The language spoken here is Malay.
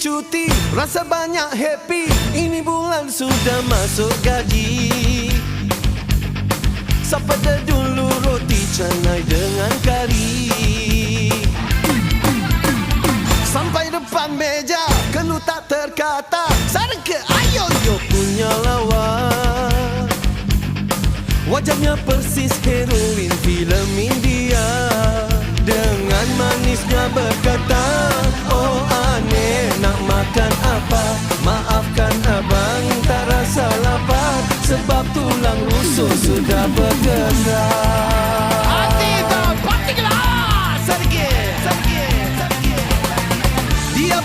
cuti Rasa banyak happy. Ini bulan sudah masuk gaji. Dah dulu roti canai dengan kari? Sampai depan meja Kelu tak terkata. Sarang ke ayo yo punya lawan. Wajahnya persis heroin filem India. Dengan manisnya berkata Sebab tulang rusuk sudah bergerak. Hati tak pati kelas Sedikit, sedikit, sedikit. Dia